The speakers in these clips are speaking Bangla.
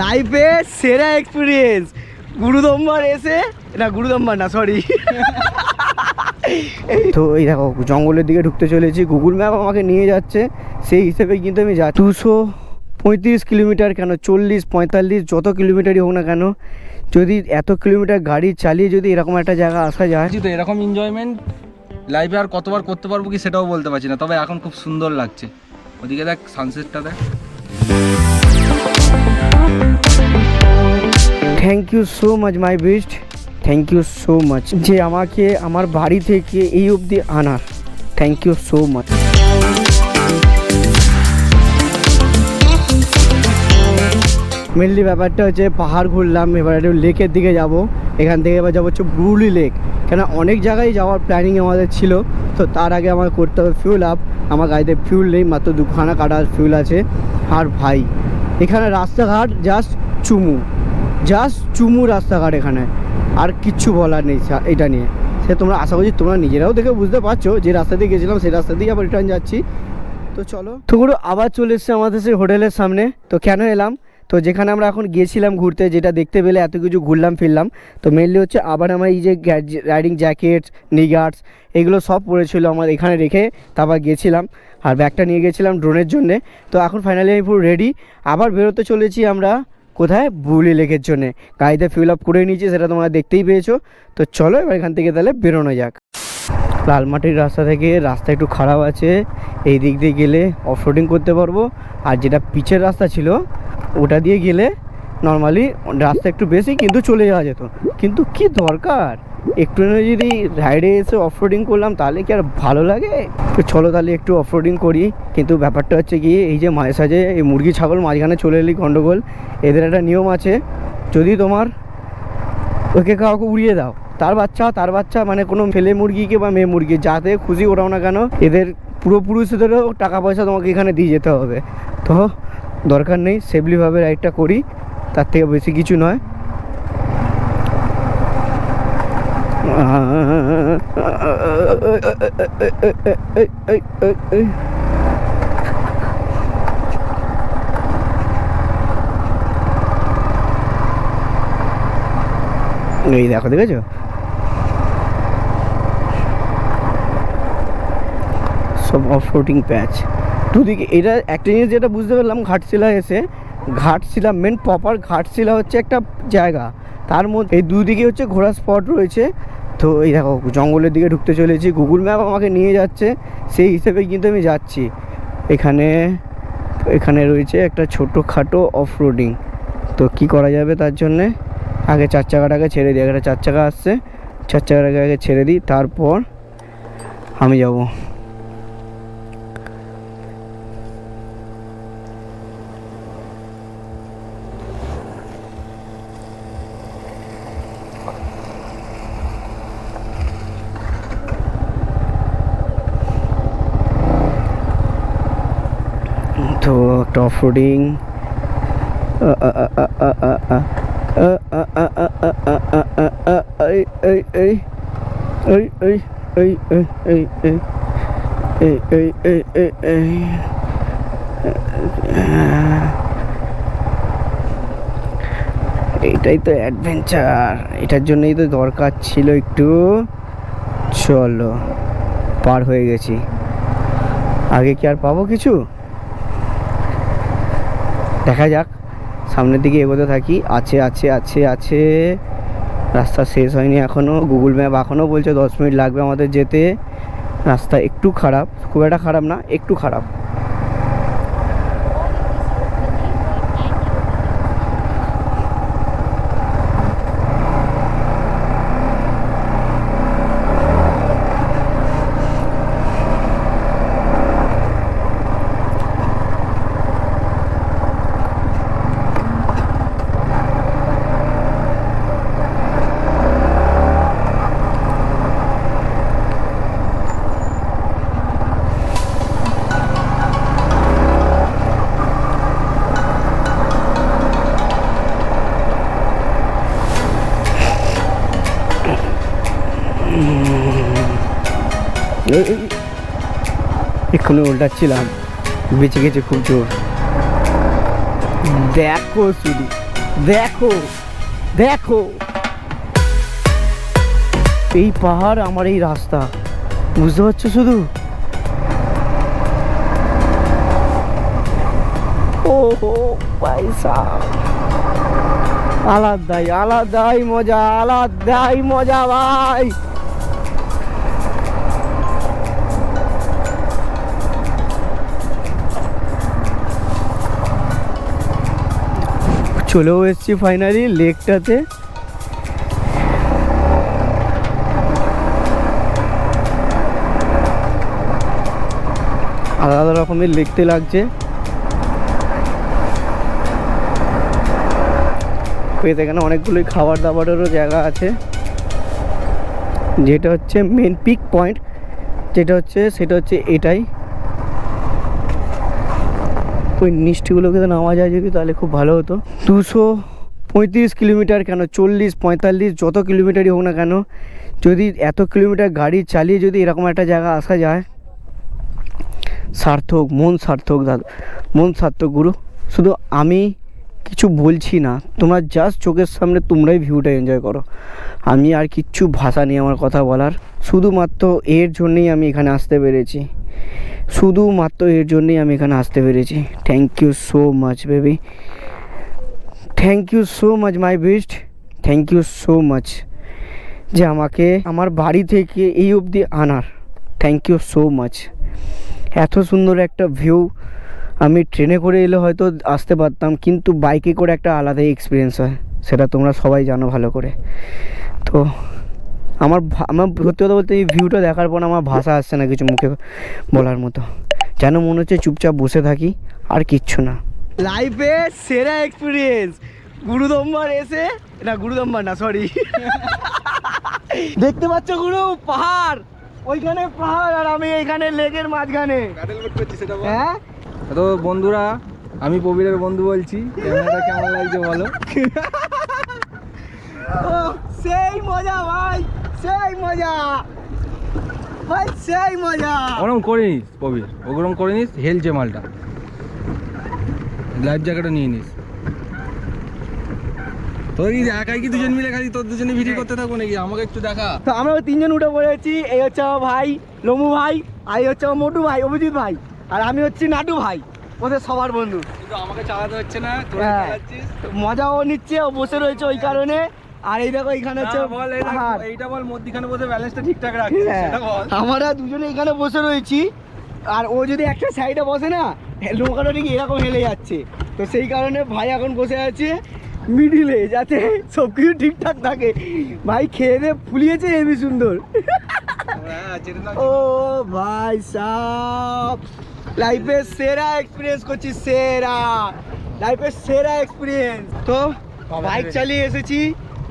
লাইফে সেরা এক্সপিরিয়েন্স গুরুদম্বার এসে না গুরুদম্বার না সরি তো এই দেখো জঙ্গলের দিকে ঢুকতে চলেছি। গুগল ম্যাপ আমাকে নিয়ে যাচ্ছে। সেই হিসেবে কিন্তু আমি যা দুশো পঁয়ত্রিশ কিলোমিটার কেন? চল্লিশ পঁয়তাল্লিশ যত কিলোমিটারই হোক না কেন যদি এত কিলোমিটার গাড়ি চালিয়ে যদি এরকম একটা জায়গা আসা যায়। তো এরকম এনজয়মেন্ট লাইফে আর কতবার করতে পারব কি সেটাও বলতে পারছি না তবে এখন খুব সুন্দর লাগছে। ওদিকে দেখ সানসেটটা দেখ। Thank you so much my best thank you so much যে আমাকে আমার বাড়ি থেকে এই অবধি আনার। Thank you so much mainly ব্যাপারটা হচ্ছে পাহাড় ঘুরলাম, এবার একটু লেকের দিকে যাব। এখান থেকে এবার যাব হচ্ছে ব্রুলি লেক কেন অনেক জায়গায় যাওয়ার প্ল্যানিং আমাদের ছিল, তো তার আগে আমার করতে হবে ফিউল আপ আমার গাড়িতে ফিউল নেই, মাত্র দুখানা কাটার ফিউল আছে। আর ভাই, এখানে রাস্তাঘাট জাস্ট চুমু। জাস্ট চুমু রাস্তাঘাট এখানে। আর কিচ্ছু বলার নেই এটা নিয়ে। সে তোমরা আশা করছি তোমরা নিজেরাও দেখে বুঝতে পারছ যে রাস্তা দিয়ে গেছিলাম, সেই রাস্তা দিয়ে আবার রিটার্ন যাচ্ছি। তো চলো। তো গুরু আবার চলে এসছে আমাদের সেই হোটেলের সামনে। তো কেন এলাম? তো যেখানে আমরা এখন গিয়েছিলাম ঘুরতে, যেটা দেখতে পেলে এত কিছু ঘুরলাম, ফিরলাম। তো মেনলি হচ্ছে আবার আমার এই যে রাইডিং জ্যাকেটস নিগার্ডস এগুলো সব পড়েছিল আমার এখানে রেখে তারপর গেছিলাম। আর ব্যাগটা নিয়ে গেছিলাম ড্রোনের জন্যে। তো এখন ফাইনালি আমি পুরো রেডি আবার বেরোতে চলেছি আমরা কোথায়? বুলি লেকের জন্যে। গাড়িতে ফিল আপ করে নিয়েছি, সেটা তোমরা দেখতেই পেয়েছ। তো চলো, এবার এখান থেকে তাহলে বেরোনো যাক। লালমাটির রাস্তা থেকে রাস্তা একটু খারাপ আছে। এই দিক দিয়ে গেলে অফরোডিং করতে পারব। আর যেটা পিচের রাস্তা ছিল, ওটা দিয়ে গেলে নর্মালি রাস্তা একটু বেশি, কিন্তু চলে যাওয়া যেত। কিন্তু কি দরকার? একটু যদি রাইডে এসে অফরোডিং করলাম, তাহলে কি আর ভালো লাগে? চলো তাহলে একটু অফরোডিং করি। কিন্তু ব্যাপারটা হচ্ছে কি এই যে মাঝে সাঝে এই মুরগি, ছাগল মাঝখানে চলে এলি গন্ডগোল, এদের একটা নিয়ম আছে, যদি তোমার ওকে কাউকে উড়িয়ে দাও, তার বাচ্চা তার বাচ্চা মানে কোনো ছেলে মুরগিকে বা মেয়ে মুরগি, যাতে খুশি ওরাও না কেন, এদের পূর্বপুরুষদেরও টাকা পয়সা তোমাকে এখানে দিয়ে যেতে হবে। তো দরকার নেই সেফলিভাবে রাইডটা করি, তার থেকে বেশি কিছু নয়। এই দেখো, দেখেছ? সব অফরোডিং প্যাচ দুদিকে, এটা একটা জিনিস যেটা বুঝতে পারলাম, ঘাটশিলা এসে, ঘাটশিলা মেন প্রপার ঘাটশিলা হচ্ছে একটা জায়গা। তার মধ্যে এই দুদিকে হচ্ছে ঘোরার স্পট রয়েছে। তো এই দেখো, জঙ্গলের দিকে ঢুকতে চলেছি। গুগল ম্যাপ আমাকে নিয়ে যাচ্ছে। সেই হিসেবে কিন্তু আমি যাচ্ছি। এখানে এখানে রয়েছে একটা ছোটো খাটো অফ রোডিং তো কী করা যাবে তার জন্যে? আগে চার চাকাটাকে ছেড়ে দিই। একটা চার চাকা আসছে। চার চাকাটাকে আগে ছেড়ে দিই। তারপর আমি যাব। এই এই এই এইটাই তো অ্যাডভেঞ্চার এটার জন্যই তো দরকার ছিল একটু চলো পার হয়ে গেছি আগে কি আর পাবো কিছু দেখা যাক। সামনের দিকে এগোতে থাকি। আছে আছে আছে আছে। রাস্তা শেষ হয়নি এখনও গুগল ম্যাপ এখনও বলছে দশ মিনিট লাগবে আমাদের যেতে। রাস্তা একটু খারাপ। খুব একটা খারাপ না, একটু খারাপ। এক্ষুনি উল্টাচ্ছিলাম। বেঁচে গেছে খুব জোর। দেখো শুধু, দেখো দেখো। এই পাহাড় আমার এই রাস্তা, বুঝতে পারছ শুধু? ও পয়সা। আলাদাই আলাদাই মজা আলাদাই মজা ভাই। চলেও এসছি ফাইনালি লেকটাতে আলাদা রকমের দেখতে লাগছে। এখানে অনেকগুলোই খাবার দাবারেরও জায়গা আছে। যেটা হচ্ছে মেন পিক পয়েন্ট যেটা হচ্ছে, সেটা হচ্ছে এটাই। ওই মিষ্টিগুলোকে তো নামা যায় যদি তাহলে খুব ভালো হতো। দুশো পঁয়ত্রিশ কিলোমিটার কেন? চল্লিশ, পঁয়তাল্লিশ, যত কিলোমিটারই হোক না কেন, যদি এত কিলোমিটার গাড়ি চালিয়ে যদি এরকম একটা জায়গা আসা যায়, সার্থক, মন সার্থক দাদা, মন সার্থক গুরু। শুধু আমি কিছু বলছি না। তোমরা জাস্ট চোখের সামনে তোমরাই ভিউটা এনজয় করো। আমি আর কিচ্ছু ভাষা নেই আমার কথা বলার, শুধুমাত্র এর জন্যেই আমি এখানে আসতে পেরেছি। শুধুমাত্র এর জন্যেই আমি এখানে আসতে পেরেছি। Thank you so much baby thank you so much my best thank you so much যে আমাকে আমার বাড়ি থেকে এই অবধি আনার। থ্যাংক ইউ সো মাচ এত সুন্দর একটা ভিউ আমি ট্রেনে করে এলে হয়তো আসতে পারতাম কিন্তু বাইকে করে একটা আলাদাই এক্সপিরিয়েন্স হয় সেটা তোমরা সবাই জানো ভালো করে। তো আমার আমার সত্যি কথা বলতে এই ভিউটা দেখার পর আমার ভাষা আসছে না কিছু মুখে বলার মতো। যেন মনে হচ্ছে চুপচাপ বসে থাকি আর কিচ্ছু না। লাইফে সেরা এক্সপিরিয়েন্স গুরুদম্বার এসে না গুরুদম্বার না সরি দেখতে পাচ্ছ গুরু পাহাড়। ওইখানে পাহাড় আর আমি এইখানে লেকের মাঝখানে। হ্যাঁ? তো বন্ধুরা আমি প্রবীরের বন্ধু বলছি। ক্যামেরাটা কেমন লাগছে বলো? সেই মজা ভাই সেই মজা। ভাই সেই মজা। ওরম করে নিস প্রবীর। ওরম করে নিস হেলছে মালটা। লাইফ জ্যাকেটও নিয়ে নিস। তোর কি একাই কি দুজন মিলে খালি তোর দুজনে ভিডিও করতে থাকব নাকি? আমাকে একটু দেখা। তো আমরা তিনজন উঠে পড়েছি এই হচ্ছে ভাই লমু ভাই আর এই হচ্ছে মোটু ভাই অভিজিৎ ভাই। আর আমি হচ্ছি নাটু ভাই ওদের সবার বন্ধু। আমাকে চালাতে হচ্ছে না হ্যাঁ। মজা ও নিচ্ছে ও বসে রয়েছে ওই কারণে। আর এই দেখো এখানে হচ্ছে। এইটা বল মধ্যখানে বসে ব্যালেন্সটা ঠিকঠাক রাখছিস হ্যাঁ, আমরা দুজনে এখানে বসে রয়েছি আর ও যদি একটা সাইডে বসে না নৌকাটা ঠিক এরকম হেলে যাচ্ছে। তো সেই কারণে ভাই এখন বসে আছে মিডিলে যাতে সব কিছু ঠিকঠাক থাকে। ভাই খেয়ে দিয়ে ফুলিয়েছে হেবি সুন্দর। হ্যাঁ, ও ভাই সাপ। লাইফের সেরা এক্সপিরিয়েন্স করছি সেরা লাইফের সেরা এক্সপিরিয়েন্স তো বাইক চালিয়ে এসেছি,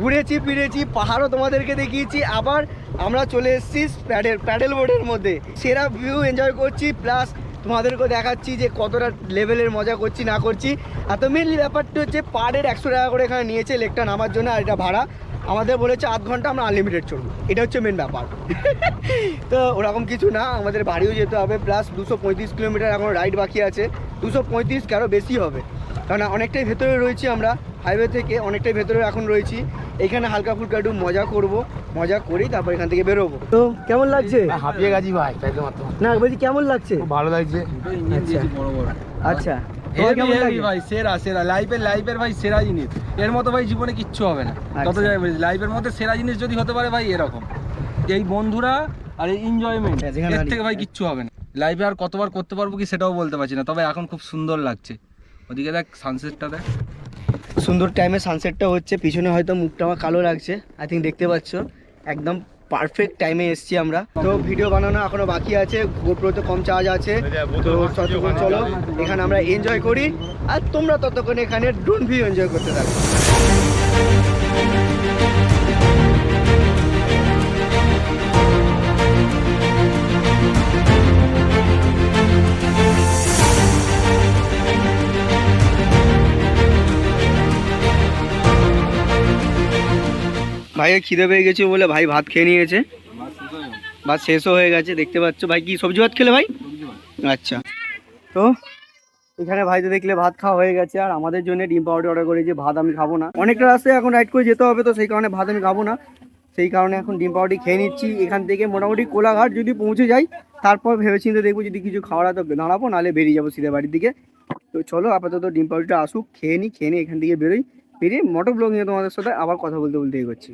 ঘুরেছি, ফিরেছি, পাহাড়ও তোমাদেরকে দেখিয়েছি। আবার আমরা চলে এসেছি প্যাডেল প্যাডেল বোর্ডের মধ্যে। সেরা ভিউ এনজয় করছি প্লাস তোমাদেরকে দেখাচ্ছি যে কতটা লেভেলের মজা করছি, না করছি। আর তো মেনলি ব্যাপারটা হচ্ছে পার একশো টাকা করে এখানে নিয়েছে লেকটা নামার জন্য, আর এটা ভাড়া। আমাদের বলেছে আধ ঘণ্টা আমরা আনলিমিটেড চলবো এটা হচ্ছে মেন ব্যাপার। তো ওরকম কিছু না আমাদের বাড়িও যেতে হবে প্লাস দুশো পঁয়ত্রিশ কিলোমিটার এখন রাইড বাকি আছে। দুশো পঁয়ত্রিশ আরও বেশি হবে? কারণ অনেকটাই ভেতরে রয়েছি আমরা হাইওয়ে থেকে অনেকটাই ভেতরে এখন রয়েছি। এখানে হালকা ফুলকা একটু মজা করব মজা করেই তারপর এখান থেকে বেরোবো। তো কেমন লাগছে? হাঁপিয়ে গেছি ভাই না বলছি কেমন লাগছে? ভালো লাগছে। বড় আচ্ছা। ভাই সেরা সেরা। লাইফের লাইফের ভাই সেরা জিনিস। এর মতো ভাই জীবনে কিচ্ছু হবে না। আচ্ছা। লাইফের মধ্যে সেরা জিনিস যদি হতে পারে ভাই এরকম। এই বন্ধুরা আর এই এনজয়মেন্ট হ্যাঁ, এর থেকে ভাই কিচ্ছু হবে না। লাইফে আর কতবার করতে পারব কি সেটাও বলতে পারছি না তবে এখন খুব সুন্দর লাগছে। ওদিকে দেখ সানসেটটা দেখ। সুন্দর টাইমে সানসেটটা হচ্ছে পিছনে হয়তো মুখটা আমার কালো লাগছে আই থিঙ্ক দেখতে পাচ্ছ একদম পারফেক্ট টাইমে এসছি আমরা। তো ভিডিও বানানো এখনও বাকি আছে গোপ্রোতে কম চার্জ আছে। তো ততক্ষণ চলো, এখানে আমরা এনজয় করি। আর তোমরা ততক্ষণ এখানে ড্রোন ভিউ এনজয় করতে থাকো। ভাইয়ের খিদে পেয়ে গেছে বলে ভাই ভাত খেয়ে নিয়েছে। ভাত শেষও হয়ে গেছে, দেখতে পাচ্ছ। ভাই, কি সবজি ভাত খেলে ভাই? আচ্ছা। তো এখানে ভাইতে দেখলে ভাত খাওয়া হয়ে গেছে, আর আমাদের জন্য ডিম পাউডার অর্ডার করেছি, ভাত আমি খাব না। অনেকটা রাস্তায় এখন রাইড করে যেতে হবে, তো সেই কারণে ভাত আমি খাব না। সেই কারণে এখন ডিম পাউডার খেয়ে নিচ্ছি। এখান থেকে মোটামুটি কোলাঘাট যদি পৌঁছে যাই, তারপর ভেবেচিন্তে দেখব যদি কিছু খাওয়ার তো দাঁড়াবো, নাহলে বেরিয়ে যাব সিধে বাড়ির দিকে। তো চলো, আপাতত ডিম পাউডারটা আসুক, খেয়ে নিই খেয়ে নিই এখান থেকে বেরোই। বেরিয়ে মোটর ব্লগ নিয়ে তোমাদের সাথে আবার কথা বলতে বলতে এগোচ্ছি।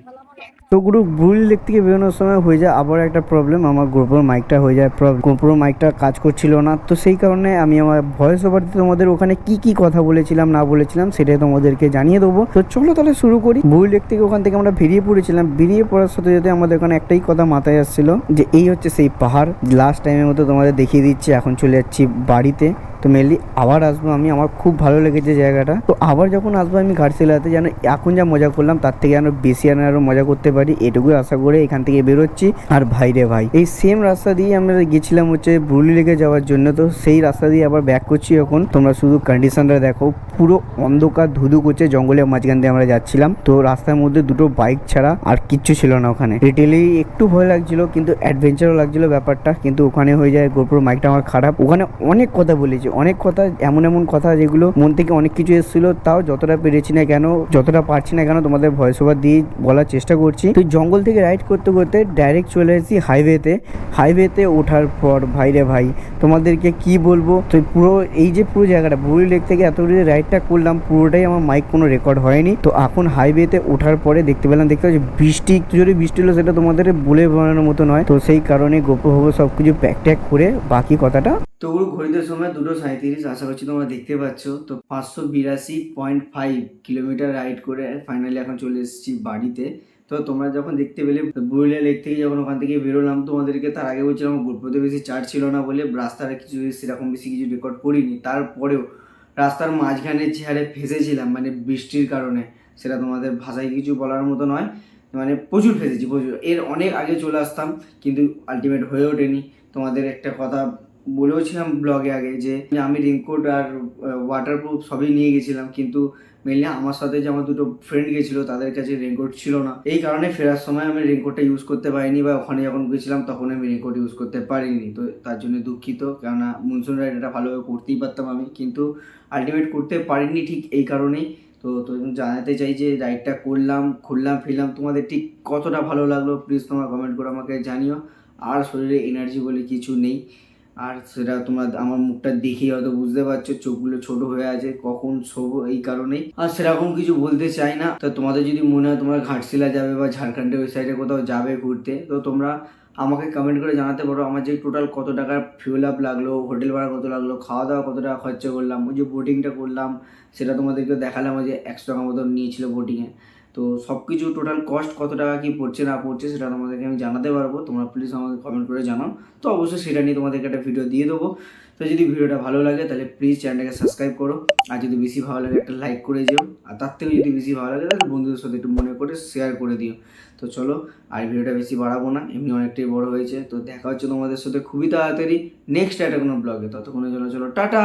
তো গুরু, ভুল দিক থেকে বেরোনোর সময় হয়ে যায় আবার একটা প্রবলেম আমার গোপ্রো মাইকটা হয়ে যায় গোপ্রো মাইকটা কাজ করছিল না, তো সেই কারণে আমি আমার ভয়েস ওভার তোমাদের ওখানে কি কি কথা বলেছিলাম, না বলেছিলাম সেটাই তোমাদেরকে জানিয়ে দেবো। তো চলো তাহলে শুরু করি। ভুল দিক থেকে ওখান থেকে আমরা বেরিয়ে পড়েছিলাম। বেরিয়ে পড়ার সাথে সাথে আমাদের ওখানে একটাই কথা মাথায় আসছিল যে এই হচ্ছে সেই পাহাড়। লাস্ট টাইমের মতো তোমাদের দেখিয়ে দিচ্ছি, এখন চলে যাচ্ছি বাড়িতে। তো মেনলি আবার আসব আমি, আমার খুব ভালো লেগেছে জায়গাটা। তো আবার যখন আসব আমি ঘাটশিলাতে যেন এখন যা মজা করলাম, তার থেকে যেন বেশি যেন আরও মজা করতে পারি এটুকুই আশা করে এখান থেকে বেরোচ্ছি। আর ভাই রে ভাই, এই সেম রাস্তা দিয়ে আমরা গেছিলাম হচ্ছে বুরুলি লেগে যাওয়ার জন্য। তো সেই রাস্তা দিয়ে আবার ব্যাক করছি এখন। তোমরা শুধু কন্ডিশনটা দেখো, পুরো অন্ধকার ধুধু করছে জঙ্গলের মাঝখান দিয়ে আমরা যাচ্ছিলাম। তো রাস্তার মধ্যে দুটো বাইক ছাড়া আর কিচ্ছু ছিল না ওখানে। রিটেলি একটু ভয় লাগছিল, কিন্তু অ্যাডভেঞ্চারও লাগছিল ব্যাপারটা। কিন্তু ওখানে হয়ে যায় গোপুর মাইকটা আমার খারাপ। ওখানে অনেক কথা বলেছি, অনেক কথা, এমন এমন কথা যেগুলো মন থেকে অনেক কিছু এসেছিল। তাও যতটা পেরেছি না কেন, যতটা পারছি না কেন তোমাদের ভয়েস ওভার দিয়ে বলার চেষ্টা করছি। তো জঙ্গল থেকে রাইড করতে করতে ডাইরেক্ট চলে এসেছি হাইওয়েতে হাইওয়েতে ওঠার পর ভাইরে ভাই, তোমাদেরকে কি বলব? তো পুরো, এই যে পুরো জায়গাটা বুড়ি লেক থেকে এত দূরে রাইডটা করলাম, পুরোটাই আমার মাইক কোনো রেকর্ড হয়নি। তো এখন হাইওয়েতে ওঠার পরে দেখতে পেলাম, দেখতে পাচ্ছি বৃষ্টি, একটু যদি বৃষ্টি হলো সেটা তোমাদের বলে বানানোর মতো নয়। তো সেই কারণে গোপভাবে সব কিছু প্যাক ট্যাক করে বাকি কথাটা তো ওগুলো ঘড়িতে সময় দুটো সাঁত্রিশ আশা করছি তোমরা দেখতে পাচ্ছ। তো পাঁচশো বিরাশি পয়েন্ট ফাইভ কিলোমিটার রাইড করে ফাইনালি এখন চলে এসেছি বাড়িতে। তো তোমরা যখন দেখতে পেলে বুরুলিয়া লেক থেকে যখন ওখান থেকে বেরোলাম, তোমাদেরকে তার আগে বলছিলাম গোপ্রতে বেশি চার্জ ছিল না বলে রাস্তার কিছু, সেরকম বেশি কিছু রেকর্ড করিনি। তারপরেও রাস্তার মাঝখানে যে হারে ফেসেছিলাম মানে বৃষ্টির কারণে। সেটা তোমাদের ভাষায় কিছু বলার মতো নয় মানে প্রচুর ফেসেছি, প্রচুর। এর অনেক আগে চলে আসতাম, কিন্তু আলটিমেট হয়ে ওঠেনি। তোমাদের একটা কথা বলেওছিলাম ব্লগে আগে যে, আমি রেনকোট আর ওয়াটারপ্রুফ সবই নিয়ে গেছিলাম। কিন্তু মেনলি আমার সাথে যে আমার দুটো ফ্রেন্ড গেছিল, তাদের কাছে রেনকোট ছিল না। এই কারণে ফেরার সময় আমি রেনকোটটা ইউজ করতে পারিনি বা ওখানে যখন গেছিলাম, তখন আমি রেনকোট ইউজ করতে পারিনি। তো তার জন্য দুঃখিত। কেননা মনসুন রাইড এটা ভালোভাবে করতেই পারতাম আমি। কিন্তু আলটিমেট করতে পারিনি ঠিক এই কারণেই। তো তো জানাতে চাই যে রাইডটা করলাম খুললাম ফিরলাম। তোমাদের ঠিক কতটা ভালো লাগল প্লিজ তোমরা কমেন্ট করে আমাকে জানিও। আর শরীরে এনার্জি বলে কিছু নেই। আর সেটা তোমরা আমার মুখটা দেখেই হয়তো বুঝতে পারছ, চোখগুলো ছোট হয়ে আছে, কখন শোবো এই কারণেই। আর সেরকম কিছু বলতে চাই না। তো তোমাদের যদি মনে হয় তোমরা ঘাটশিলা যাবে বা ঝাড়খণ্ডের ওই সাইডে কোথাও যাবে ঘুরতে, তো তোমরা আমাকে কমেন্ট করে জানাতে পারো। আমার যে টোটাল কত টাকার ফিউল আপ লাগল হোটেল ভাড়া কত লাগল, খাওয়া দাওয়া কত টাকা খরচা করলাম, ওই যে বোটিংটা করলাম, সেটা তোমাদেরকে দেখালাম যে একশো টাকা মতো নিয়েছিল বোটিংয়ে তো সব কিছু টোটাল কস্ট কত টাকা কি পড়ছে না পড়ছে সেটা তোমাদেরকে আমি জানাতে পারব। তোমরা প্লিজ আমাকে কমেন্ট করে জানাও। তো অবশ্যই সেটা নিয়ে তোমাদেরকে একটা ভিডিও দিয়ে দেবো। তো যদি ভিডিওটা ভালো লাগে তাহলে প্লিজ চ্যানেলটাকে সাবস্ক্রাইব করো। আর যদি বেশি ভালো লাগে একটা লাইক করে দিও আর তার থেকে যদি বেশি ভালো লাগে তাহলে বন্ধুদের সাথে একটু মনে করে শেয়ার করে দিও। তো চলো, আর ভিডিওটা বেশি বাড়াবো না, এমনি অনেকটাই বড় হয়েছে। তো দেখা হচ্ছে তোমাদের সাথে খুবই তাড়াতাড়ি নেক্সট একটা কোনো ব্লগে ততক্ষণের জন্য চলো, টাটা!